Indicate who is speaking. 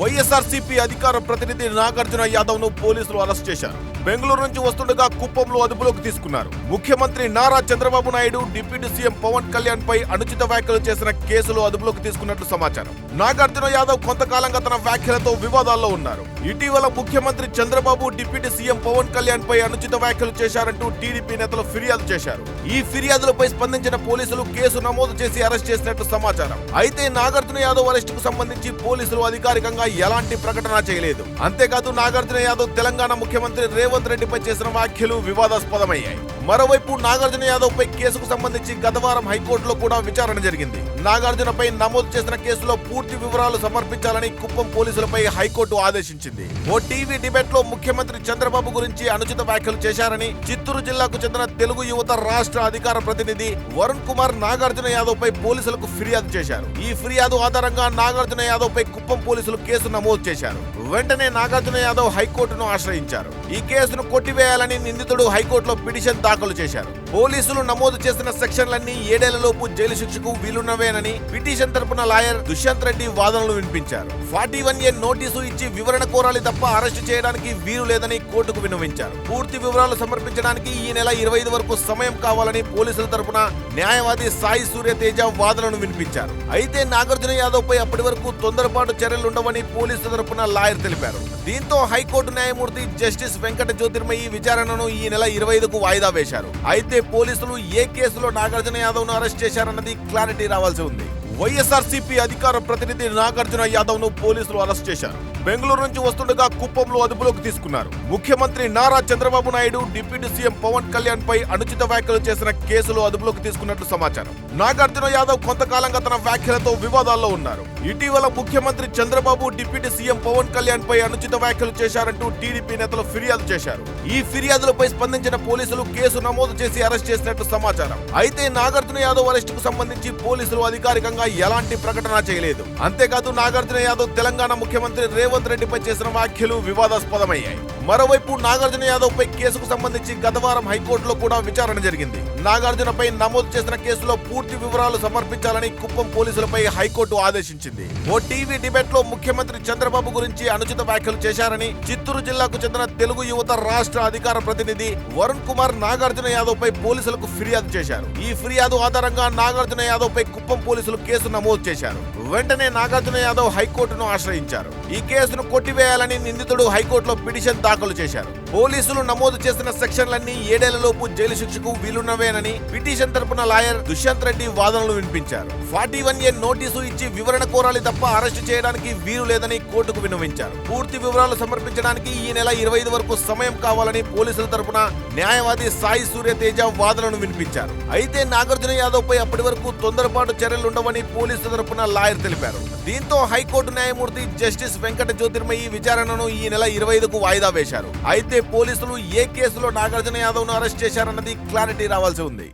Speaker 1: వైఎస్ఆర్సీపీ అధికార ప్రతినిధి నాగార్జున యాదవ్ను పోలీసులు అరెస్ట్ చేశారు. బెంగళూరు నుంచి వస్తుండగా కుప్పంలో అదుపులోకి తీసుకున్నారు. ముఖ్యమంత్రి నారా చంద్రబాబు నాయుడు డిప్యూటీ సీఎం పవన్ కళ్యాణ్ పై అనుచిత వ్యాఖ్యలు చేసిన కేసులో అదుపులోకి తీసుకున్నట్లు సమాచారం. నాగార్జున యాదవ్ కొంతకాలంగా తన వ్యాఖ్యలతో వివాదాల్లో ఉన్నారు. ఇటీవల ముఖ్యమంత్రి చంద్రబాబు డిప్యూటీ సీఎం పవన్ కళ్యాణ్ పై అనుచిత వ్యాఖ్యలు చేశారంటూ టీడీపీ నేతలు ఫిర్యాదు చేశారు. ఈ ఫిర్యాదులపై స్పందించిన పోలీసులు కేసు నమోదు చేసి అరెస్ట్ చేసినట్లు సమాచారం. అయితే నాగార్జున యాదవ్ అరెస్ట్కు సంబంధించి పోలీసులు అధికారికంగా ఎలాంటి ప్రకటన చేయలేదు. అంతేకాదు నాగార్జున యాదవ్ తెలంగాణ ముఖ్యమంత్రి రేవంత్ రెడ్డిపై చేసిన వ్యాఖ్యలు వివాదాస్పదమయ్యాయి. మరోవైపు నాగార్జున యాదవ్ పై కేసుకు సంబంధించి గతవారం హైకోర్టులో కూడా విచారణ జరిగింది. నాగార్జునపై నమోదు చేసిన కేసులో పూర్తి వివరాలు సమర్పించాలని కుప్పం పోలీసులపై హైకోర్టు ఆదేశించింది. ఓ టీవీ డిబేట్లో ముఖ్యమంత్రి చంద్రబాబు గురించి అనుచిత వ్యాఖ్యలు చేశారని చిత్తూరు జిల్లాకు చెందిన తెలుగు యువత రాష్ట్ర అధికార ప్రతినిధి వరుణ్ కుమార్ నాగార్జున యాదవ్ పై పోలీసులకు ఫిర్యాదు చేశారు. ఈ ఫిర్యాదు ఆధారంగా నాగార్జున యాదవ్ పై కుప్పం పోలీసులు కేసు నమోదు చేశారు. వెంటనే నాగార్జున యాదవ్ హైకోర్టును ఆశ్రయించారు. ఈ కేసును కొట్టివేయాలని నిందితుడు హైకోర్టులో పిటిషన్ దాఖలు చేశారు. పోలీసులు నమోదు చేసిన సెక్షన్లన్నీ ఏడేళ్ళలోపు జైలు శిక్షకు వీలున్నవేనని పిటిషన్ తరపున లాయర్ దుష్యంత్ రెడ్డి వాదనలు వినిపించారు. ఫార్టీ వన్ ఏ నోటీసు ఇచ్చి వివరణ కోరాలి తప్ప అరెస్టు చేయడానికి వీలు లేదని కోర్టుకు విన్నవించారు. పూర్తి వివరాలు సమర్పించడానికి ఈ నెల ఇరవై ఐదు వరకు సమయం కావాలని పోలీసుల తరపున న్యాయవాది సాయి సూర్య తేజ వాదనను వినిపించారు. అయితే నాగార్జున యాదవ్ పై అప్పటి వరకు తొందరపాటు చర్యలుండవని పోలీసుల తరపున లాయర్ తెలిపారు. దీంతో హైకోర్టు న్యాయమూర్తి జస్టిస్ వెంకట జ్యోతిర్మయి విచారణను ఈ నెల ఇరవై ఐదుకు వాయిదా వేశారు. అయితే పోలీసులు ఏ కేసులో నాగార్జున యాదవ్ను అరెస్ట్ చేశారన్నది క్లారిటీ రావాల్సి ఉంది. వైఎస్ఆర్సీపీ అధికార ప్రతినిధి నాగార్జున యాదవ్ను పోలీసులు అరెస్ట్ చేశారు. బెంగళూరు నుంచి వస్తుండగా కుప్పంలో అదుపులోకి తీసుకున్నారు. ముఖ్యమంత్రి నారా చంద్రబాబు నాయుడు డిప్యూటీ సీఎం పవన్ కళ్యాణ్ పై అనుచిత వ్యాఖ్యలు చేసిన కేసులో అదుపులోకి తీసుకున్నట్లు సమాచారం. నాగార్జున యాదవ్ కొంతకాలంగా తన వ్యాఖ్యలతో వివాదాల్లో ఉన్నారు. ఇటీవల ముఖ్యమంత్రి చంద్రబాబు డిప్యూటీ సీఎం పవన్ కళ్యాణ్ పై అనుచిత వ్యాఖ్యలు చేశారంటూ టీడీపీ నేతలు ఫిర్యాదు చేశారు. ఈ ఫిర్యాదులపై స్పందించిన పోలీసులు కేసు నమోదు చేసి అరెస్ట్ చేసినట్లు సమాచారం. అయితే నాగార్జున యాదవ్ అరెస్ట్కు సంబంధించి పోలీసులు అధికారికంగా ఎలాంటి ప్రకటన చేయలేదు. అంతేకాదు నాగార్జున యాదవ్ తెలంగాణ ముఖ్యమంత్రి రేవంత్ రెడ్డిపై చేసిన వ్యాఖ్యలు వివాదాస్పదమయ్యాయి. మరోవైపు నాగార్జున యాదవ్ పై కేసుకు సంబంధించి గతవారం హైకోర్టులో కూడా విచారణ జరిగింది. నాగార్జునపై నమోదు చేసిన కేసులో పూర్తి వివరాలు సమర్పించాలని కుప్పం పోలీసులపై హైకోర్టు ఆదేశించింది. ఓ టీవీ డిబేట్లో ముఖ్యమంత్రి చంద్రబాబు గురించి అనుచిత వ్యాఖ్యలు చేశారని చిత్తూరు జిల్లాకు చెందిన తెలుగు యువత రాష్ట్ర అధికార ప్రతినిధి వరుణ్ కుమార్ నాగార్జున యాదవ్ పై పోలీసులకు ఫిర్యాదు చేశారు. ఈ ఫిర్యాదు ఆధారంగా నాగార్జున యాదవ్ పై కుప్పం పోలీసులు కేసు నమోదు చేశారు. వెంటనే నాగార్జున యాదవ్ హైకోర్టును ఆశ్రయించారు. ఈ కేసును కొట్టివేయాలని నిందితుడు హైకోర్టులో పిటిషన్ దాఖలు చేశారు. పోలీసులు నమోదు చేసిన సెక్షన్లన్నీ ఏడేళ్ళలోపు జైలు శిక్షకు వీలున్నవేనని పిటిషన్ తరపున లాయర్ దుష్యంత్ రెడ్డి వాదనలు వినిపించారు. ఫార్టీ వన్ ఏ నోటీసు ఇచ్చి వివరణ కోరాలి తప్ప అరెస్టు చేయడానికి వీలు లేదని కోర్టుకు విన్నవించారు. పూర్తి వివరాలు సమర్పించడానికి ఈ నెల ఇరవై ఐదు వరకు సమయం కావాలని పోలీసుల తరపున న్యాయవాది సాయి సూర్య తేజ వాదనను వినిపించారు. అయితే నాగార్జున యాదవ్ పై అప్పటి వరకు తొందరపాటు చర్యలుండవని పోలీసుల తరపున లాయర్ తెలిపారు. దీంతో హైకోర్టు న్యాయమూర్తి జస్టిస్ వెంకట జ్యోతిర్మయి విచారణను ఈ నెల ఇరవై ఐదుకు వాయిదా వేశారు. అయితే పోలీసులు ఏ కేసులో నాగార్జున యాదవ్ను అరెస్ట్ చేశారన్నది క్లారిటీ రావాల్సి ఉంది.